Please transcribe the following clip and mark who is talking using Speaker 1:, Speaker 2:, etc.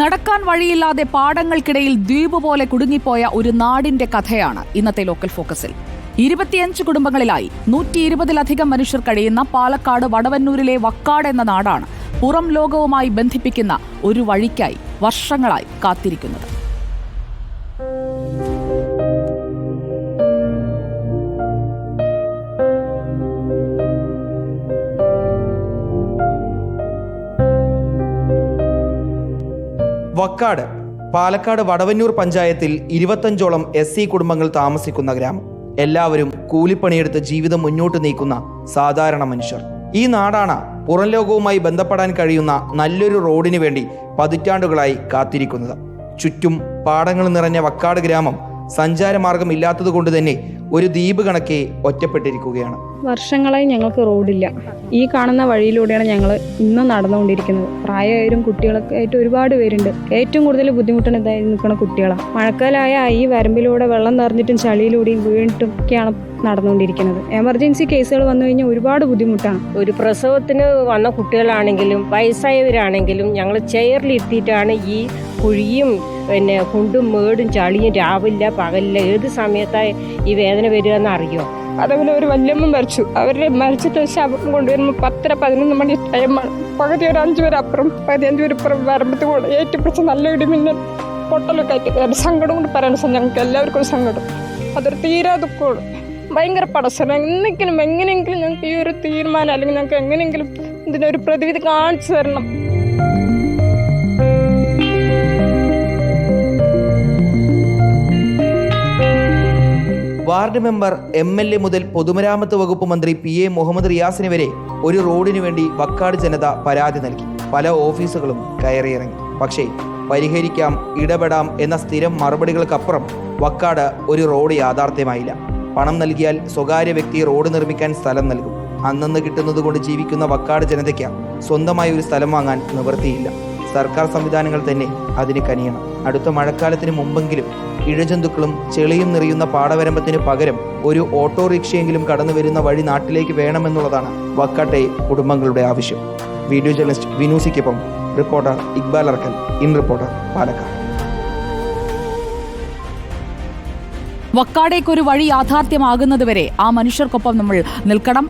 Speaker 1: നടക്കാൻ വഴിയില്ലാതെ പാടങ്ങൾക്കിടയിൽ ദ്വീപ് പോലെ കുടുങ്ങിപ്പോയ ഒരു നാടിന്റെ കഥയാണ് ഇന്നത്തെ ലോക്കൽ ഫോക്കസിൽ. ഇരുപത്തിയഞ്ച് കുടുംബങ്ങളിലായി നൂറ്റി ഇരുപതിലധികം മനുഷ്യർ കഴിയുന്ന പാലക്കാട് വടവന്നൂരിലെ വക്കാട് എന്ന നാടാണ് പുറം ലോകവുമായി ബന്ധിപ്പിക്കുന്ന ഒരു വഴിക്കായി വർഷങ്ങളായി കാത്തിരിക്കുന്നത്.
Speaker 2: വക്കാട് പാലക്കാട് വടവന്നൂർ പഞ്ചായത്തിൽ ഇരുപത്തഞ്ചോളം എസ് സി കുടുംബങ്ങൾ താമസിക്കുന്ന ഗ്രാമം. എല്ലാവരും കൂലിപ്പണിയെടുത്ത് ജീവിതം മുന്നോട്ട് നീക്കുന്ന സാധാരണ മനുഷ്യർ. ഈ നാടാണ് പുറം ലോകവുമായി ബന്ധപ്പെടാൻ കഴിയുന്ന നല്ലൊരു റോഡിന് വേണ്ടി പതിറ്റാണ്ടുകളായി കാത്തിരിക്കുന്നത്. ചുറ്റും പാടങ്ങൾ നിറഞ്ഞ വക്കാട് ഗ്രാമം സഞ്ചാരമാർഗം ഇല്ലാത്തതുകൊണ്ട് തന്നെ ഒരു ദ്വീപ് കണക്കെ ഒറ്റപ്പെട്ടിരിക്കുകയാണ്.
Speaker 3: വർഷങ്ങളായി ഞങ്ങൾക്ക് റോഡില്ല. ഈ കാണുന്ന വഴിയിലൂടെയാണ് ഞങ്ങൾ ഇന്നും നടന്നുകൊണ്ടിരിക്കുന്നത്. പ്രായമായാലും കുട്ടികളൊക്കെ ആയിട്ട് ഒരുപാട് പേരുണ്ട്. ഏറ്റവും കൂടുതൽ ബുദ്ധിമുട്ടാണ് ഇതായി നിൽക്കുന്ന കുട്ടികളാണ് മഴക്കാലമായ ഈ വരമ്പിലൂടെ വെള്ളം നിറഞ്ഞിട്ടും ചളിയിലൂടെയും വീണിട്ടും ഒക്കെയാണ് നടന്നുകൊണ്ടിരിക്കുന്നത്. എമർജൻസി കേസുകൾ വന്നു കഴിഞ്ഞാൽ ഒരുപാട് ബുദ്ധിമുട്ടാണ്.
Speaker 4: ഒരു പ്രസവത്തിന് വന്ന കുട്ടികളാണെങ്കിലും വയസ്സായവരാണെങ്കിലും ഞങ്ങൾ ചെയറിലിരുത്തിയിട്ടാണ് ഈ കുഴിയും പിന്നെ കുണ്ടും മേടും ചളിയും രാവില്ല പകലില്ല ഏത് സമയത്തായി ഈ വേദന വരിക എന്ന് അറിയോ?
Speaker 5: അതേപോലെ ഒരു വല്യമ്മ മരിച്ചു. അവരുടെ മരിച്ചിട്ട് ശവം കൊണ്ടുവരുമ്പോൾ പത്തര പതിനൊന്ന് മണി ടൈമാണ് പകുതി ഒരു അഞ്ചു പേര് അപ്പുറം പകുതി അഞ്ചു പേര് ഇപ്പുറം വരമ്പത്ത് കൂടെ ഏറ്റുപിടിച്ച് നല്ല ഇടിമിന്നൽ പൊട്ടലൊക്കെ ആയിട്ട് സങ്കടം കൊണ്ട് പറയാൻ ഞങ്ങൾക്ക് എല്ലാവർക്കും ഒരു സങ്കടം. അതൊരു തീരാ ദുഃഖമാണ്. ഭയങ്കര പടസരം എന്നെങ്കിലും എങ്ങനെയെങ്കിലും ഞങ്ങൾക്ക് ഈ ഒരു തീരുമാനം അല്ലെങ്കിൽ ഞങ്ങൾക്ക് എങ്ങനെയെങ്കിലും ഇതിനൊരു പ്രതിവിധി കാണിച്ചു തരണം.
Speaker 2: Ward member M L A മുതൽ പൊതുമരാമത്ത് വകുപ്പ് മന്ത്രി പി എ മുഹമ്മദ് റിയാസിന് വരെ ഒരു റോഡിനു വേണ്ടി വക്കാട് ജനത പരാതി നൽകി. പല ഓഫീസുകളും കയറിയിറങ്ങി. പക്ഷേ പരിഹരിക്കാം ഇടപെടാം എന്ന സ്ഥിരം മറുപടികൾക്കപ്പുറം വക്കാട് ഒരു റോഡ് യാഥാർത്ഥ്യമായില്ല. പണം നൽകിയാൽ സ്വകാര്യ വ്യക്തി റോഡ് നിർമ്മിക്കാൻ സ്ഥലം നൽകും. അന്നന്ന് കിട്ടുന്നത് കൊണ്ട് ജീവിക്കുന്ന വക്കാട് ജനതയ്ക്ക് സ്വന്തമായി ഒരു സ്ഥലം വാങ്ങാൻ നിവൃത്തിയില്ല. സർക്കാർ സംവിധാനങ്ങൾ തന്നെ അതിന് കനിയണം. അടുത്ത മഴക്കാലത്തിന് മുമ്പെങ്കിലും ഇഴജന്തുക്കളും ചെളിയും നിറയുന്ന പാടവരമ്പത്തിന് പകരം ഒരു ഓട്ടോറിക്ഷയെങ്കിലും കടന്നു വരുന്ന വഴി നാട്ടിലേക്ക് വേണമെന്നുള്ളതാണ് വക്കാട്ടെ കുടുംബങ്ങളുടെ ആവശ്യം. Video journalist വിനൂസിക്കൊപ്പം reporter Iqbal Arkkal in Reporter Palakkad.
Speaker 1: വക്കാടേക്കൊരു വഴി യാഥാർത്ഥ്യമാകുന്നതുവരെ ആ മനുഷ്യർക്കൊപ്പം നമ്മൾ നിൽക്കണം.